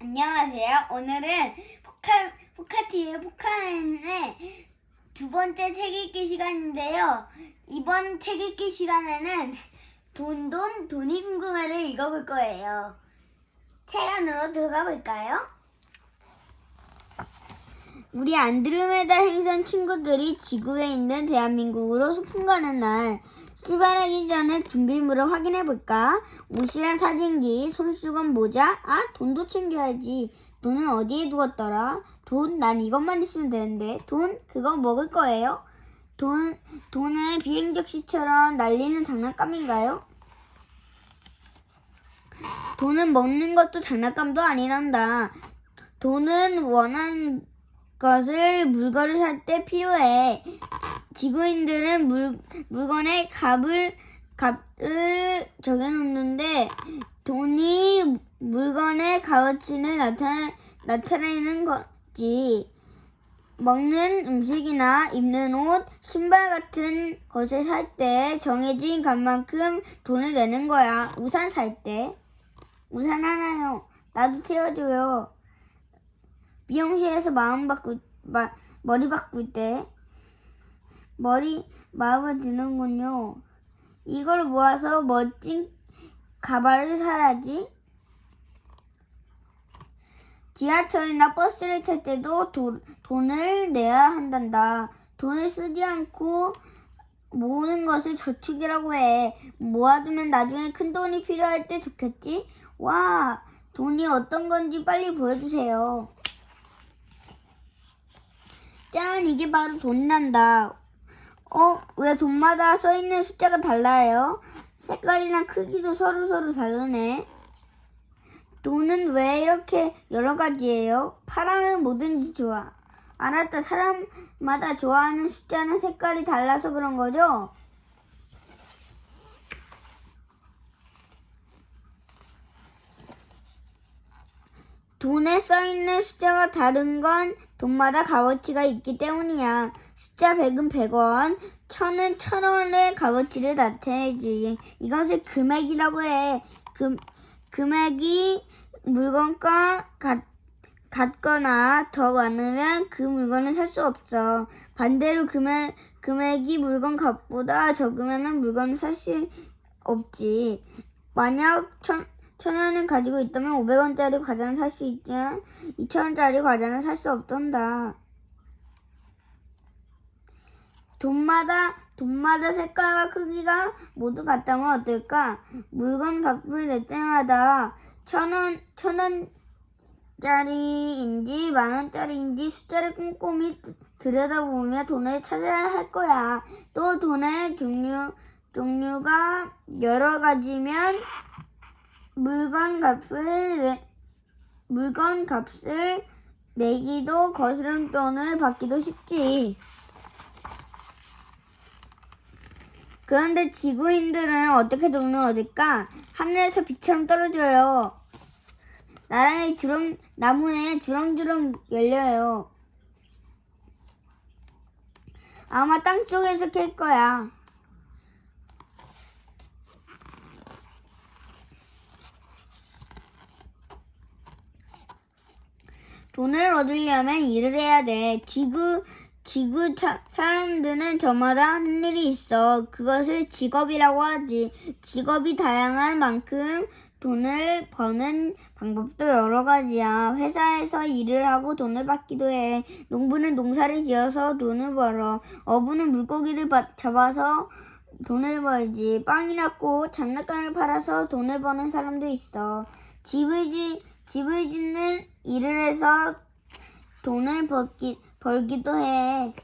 안녕하세요. 오늘은 포카, 포카티의 포카의 두 번째 책 읽기 시간인데요. 이번 책 읽기 시간에는 돈돈 돈이 궁금해를 읽어볼 거예요. 책 안으로 들어가 볼까요? 우리 안드로메다 행성 친구들이 지구에 있는 대한민국으로 소풍 가는 날 출발하기 전에 준비물을 확인해 볼까? 옷이랑 사진기, 손수건, 모자. 아, 돈도 챙겨야지. 돈은 어디에 두었더라? 돈, 난 이것만 있으면 되는데. 돈, 그거 먹을 거예요? 돈, 돈을 비행적시처럼 날리는 장난감인가요? 돈은 먹는 것도 장난감도 아니란다. 돈은 원하는 것을 물건을 살 때 필요해. 지구인들은 물, 물건에 값을, 값을 적어놓는데 돈이 물건의 값어치를 나타, 나타내는 거지. 먹는 음식이나 입는 옷, 신발 같은 것을 살 때 정해진 값만큼 돈을 내는 거야. 우산 살 때. 우산 하나요. 나도 채워줘요. 미용실에서 마음 바꿀, 마, 머리 바꿀 때. 머리 마음에 드는군요. 이걸 모아서 멋진 가발을 사야지. 지하철이나 버스를 탈 때도 도, 돈을 내야 한단다. 돈을 쓰지 않고 모으는 것을 저축이라고 해. 모아두면 나중에 큰 돈이 필요할 때 좋겠지? 와, 돈이 어떤 건지 빨리 보여주세요. 짠, 이게 바로 돈 난다. 어, 왜 돈마다 써있는 숫자가 달라요? 색깔이랑 크기도 서로 서로 다르네. 돈은 왜 이렇게 여러 가지예요? 파랑은 뭐든지 좋아. 알았다. 사람마다 좋아하는 숫자는 색깔이 달라서 그런 거죠? 돈에 써있는 숫자가 다른 건 돈마다 값어치가 있기 때문이야. 숫자 100은 100원, 1000은 1000원의 값어치를 나타내지. 이것을 금액이라고 해. 금, 금액이 물건과 같, 같거나 더 많으면 그 물건을 살 수 없어. 반대로 금액, 금액이 물건 값보다 적으면 물건을 살 수 없지. 만약 천, 천 원을 가지고 있다면 500원짜리 과자는 살 수 있지만 2천원짜리 과자는 살 수 없단다. 돈마다 돈마다 색깔과 크기가 모두 같다면 어떨까? 물건 값을 낼 때마다 천 원, 천 원 짜리인지 만 원짜리인지 숫자를 꼼꼼히 들여다보며 돈을 찾아야 할 거야. 또 돈의 종류, 종류가 여러 가지면 물건 값을 내, 물건 값을 내기도 거스름 돈을 받기도 쉽지. 그런데 지구인들은 어떻게 얻을까? 하늘에서 비처럼 떨어져요. 나라의 주렁, 나무에 주렁주렁 열려요. 아마 땅 쪽에서 캘 거야. 돈을 얻으려면 일을 해야 돼. 지구, 지구 차, 사람들은 저마다 하는 일이 있어. 그것을 직업이라고 하지. 직업이 다양한 만큼 돈을 버는 방법도 여러 가지야. 회사에서 일을 하고 돈을 받기도 해. 농부는 농사를 지어서 돈을 벌어. 어부는 물고기를 바, 잡아서 돈을 벌지. 빵이나 꽃, 장난감을 팔아서 돈을 버는 사람도 있어. 집을 지, 집을 짓는 일을 해서 돈을 벌기, 벌기도 해.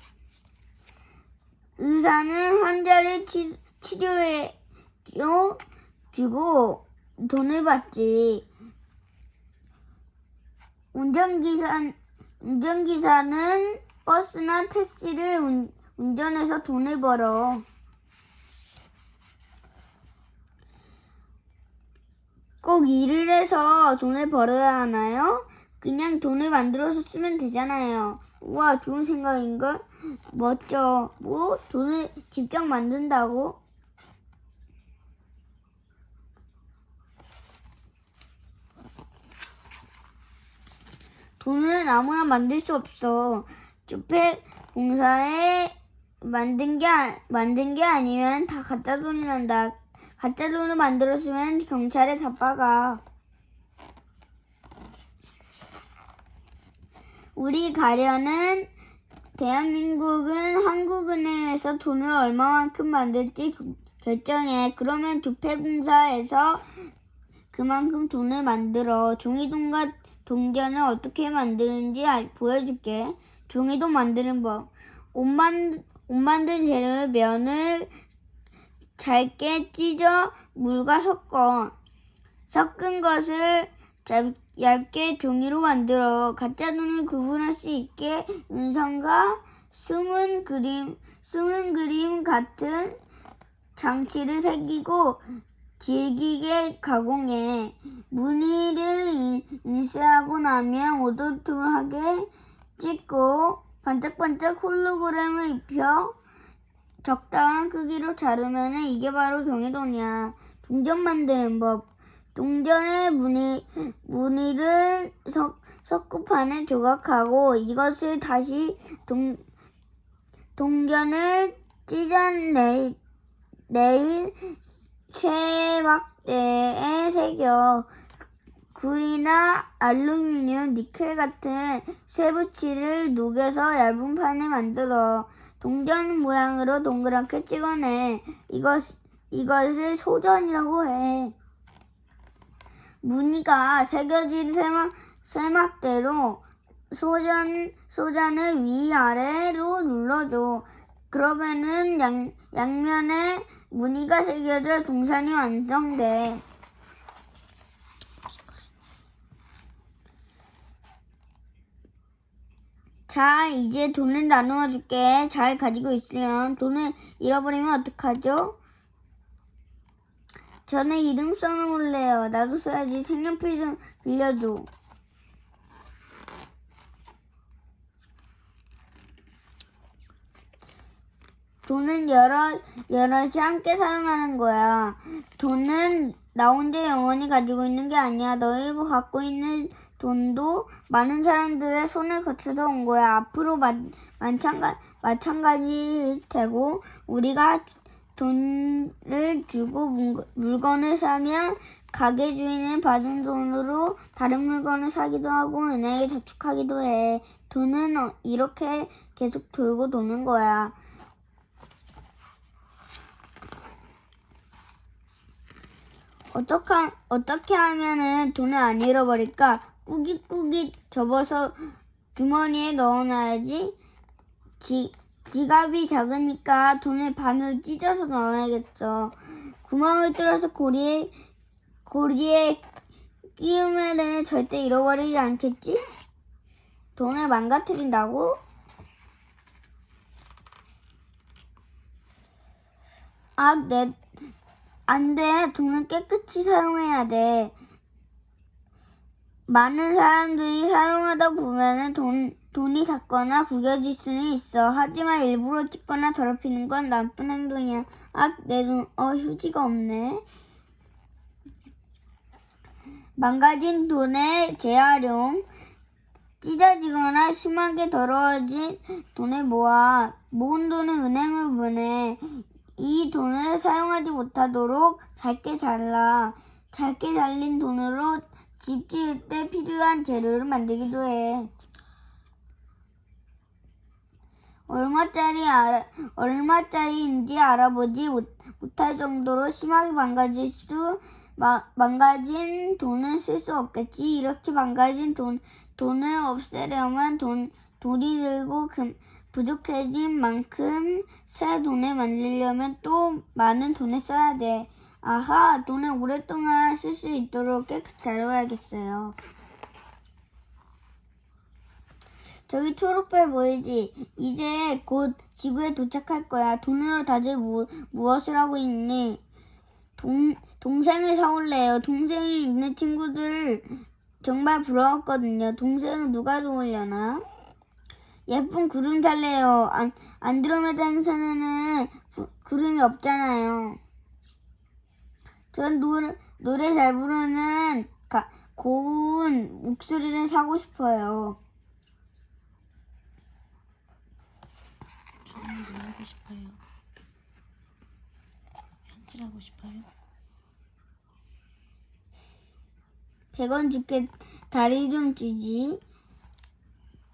의사는 환자를 치, 치료해 줘, 주고 돈을 받지. 운전기사, 운전기사는 버스나 택시를 운, 운전해서 돈을 벌어. 꼭 일을 해서 돈을 벌어야 하나요? 그냥 돈을 만들어서 쓰면 되잖아요. 우와, 좋은 생각인걸? 멋져. 뭐? 돈을 직접 만든다고? 돈은 아무나 만들 수 없어. 주택 공사에 만든 게, 아- 만든 게 아니면 다 가짜 돈이란다. 가짜 돈을 만들었으면 경찰에 잡아가. 우리 가려는 대한민국은 한국은행에서 돈을 얼마만큼 만들지 그- 결정해. 그러면 주택공사에서 그만큼 돈을 만들어. 종이돈과 동전을 어떻게 만드는지 알- 보여줄게. 종이돈 만드는 법. 옷, 만, 옷 만든 재료를 면을 잘게 찢어 물과 섞어. 섞은 것을 얇, 얇게 종이로 만들어 가짜 돈을 구분할 수 있게 음성과 숨은 그림, 숨은 그림 같은 장치를 새기고 질기게 가공해 무늬를 인- 인쇄하고 나면 오도토하게 찍고 반짝반짝 홀로그램을 입혀 적당한 크기로 자르면 이게 바로 종이돈이야. 동전 만드는 법. 동전의 무늬, 무늬를 석, 석고판에 조각하고 이것을 다시 동, 동전을 찢어내, 내일 쇠막대에 새겨 구리나 알루미늄, 니켈 같은 쇠붙이를 녹여서 얇은 판을 만들어 동전 모양으로 동그랗게 찍어내 이것, 이것을 소전이라고 해. 무늬가 새겨진 쇠막, 쇠막대로 소전, 소전을 위아래로 눌러줘. 그러면은 양, 양면에 무늬가 새겨져 동산이 완성돼. 자, 이제 돈을 나누어 줄게. 잘 가지고 있으면 돈을 잃어버리면 어떡하죠? 저는 이름 써놓을래요. 나도 써야지. 색연필 좀 빌려줘. 돈은 여러, 여럿이 함께 사용하는 거야. 돈은 나 혼자 영원히 가지고 있는 게 아니야. 너희가 갖고 있는 돈도 많은 사람들의 손을 거쳐서 온 거야. 앞으로 마, 마찬가, 마찬가지일 테고, 우리가 돈을 주고 물- 물건을 사면 가게 주인은 받은 돈으로 다른 물건을 사기도 하고 은행에 저축하기도 해. 돈은 어- 이렇게 계속 돌고 도는 거야. 어떻게, 어떻게 하면은 돈을 안 잃어버릴까? 꾸깃꾸깃 접어서 주머니에 넣어놔야지. 지, 지갑이 작으니까 돈을 반으로 찢어서 넣어야겠어. 구멍을 뚫어서 고리에, 고리에 끼우면은 절대 잃어버리지 않겠지? 돈을 망가뜨린다고? 아, 내, 안 돼. 돈을 깨끗이 사용해야 돼. 많은 사람들이 사용하다 보면은 돈, 돈이 작거나 구겨질 수는 있어. 하지만 일부러 찢거나 더럽히는 건 나쁜 행동이야. 아, 내 돈, 어, 휴지가 없네. 망가진 돈의 재활용. 찢어지거나 심하게 더러워진 돈을 모아. 모은 돈을 은행으로 보내. 이 돈을 사용하지 못하도록 잘게 잘라. 잘게 잘린 돈으로 집 지을 때 필요한 재료를 만들기도 해. 얼마짜리 알아, 얼마짜리인지 알아보지 못, 못할 정도로 심하게 망가질 수, 마, 망가진 돈은 쓸 수 없겠지. 이렇게 망가진 돈, 돈을 없애려면 돈, 돈이 들고 금, 부족해진 만큼 새 돈을 만들려면 또 많은 돈을 써야 돼. 아하, 돈을 오랫동안 쓸 수 있도록 깨끗이 다뤄야겠어요. 저기 초록별 보이지? 이제 곧 지구에 도착할 거야. 돈으로 다들 무, 무엇을 하고 있니? 동, 동생을 사올래요. 동생이 있는 친구들 정말 부러웠거든요. 동생은 누가 좋으려나? 예쁜 구름 살래요. 안, 안드로메다 행성에는 구- 구름이 없잖아요. 전 노래, 노래 잘 부르는 가, 고운 목소리를 사고 싶어요. 저는 뭐 하고 싶어요? 현질하고 싶어요? 100원 줄게 다리 좀 주지.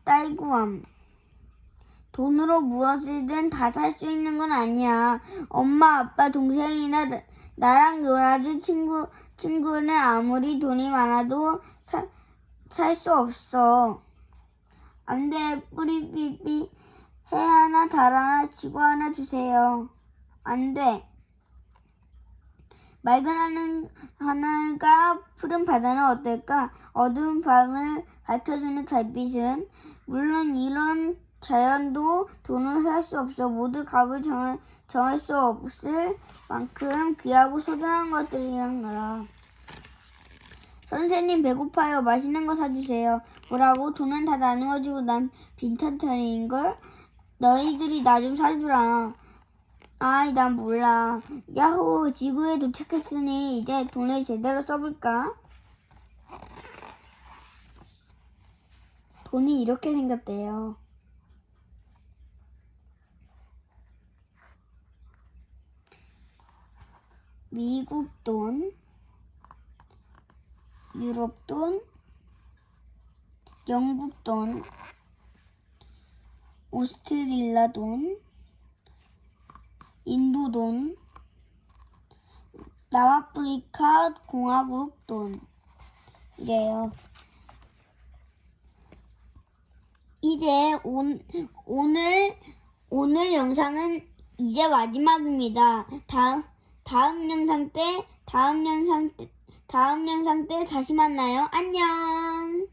딸구함. 돈으로 무엇이든 다 살 수 있는 건 아니야. 엄마, 아빠, 동생이나 나, 나랑 놀아줄 친구, 친구는 아무리 돈이 많아도 살 수 없어. 안 돼, 뿌리삐삐. 해 하나, 달 하나, 지구 하나 주세요. 안 돼. 맑은 하늘, 하늘과 푸른 바다는 어떨까? 어두운 밤을 밝혀주는 달빛은 물론 이런 자연도 돈을 살 수 없어 모두 값을 정할, 정할 수 없을 만큼 귀하고 소중한 것들이란 거라. 선생님 배고파요. 맛있는 거 사주세요. 뭐라고? 돈은 다 나누어지고 난 빈탄터리인걸? 너희들이 나 좀 사주라. 아이, 난 몰라. 야호, 지구에 도착했으니 이제 돈을 제대로 써볼까? 돈이 이렇게 생겼대요. 미국 돈, 유럽 돈, 영국 돈, 오스트릴라 돈, 인도 돈, 남아프리카 공화국 돈. 이래요. 이제 온, 오늘, 오늘 영상은 이제 마지막입니다. 다음, 다음 영상 때, 다음 영상 때, 다음 영상 때 다시 만나요. 안녕!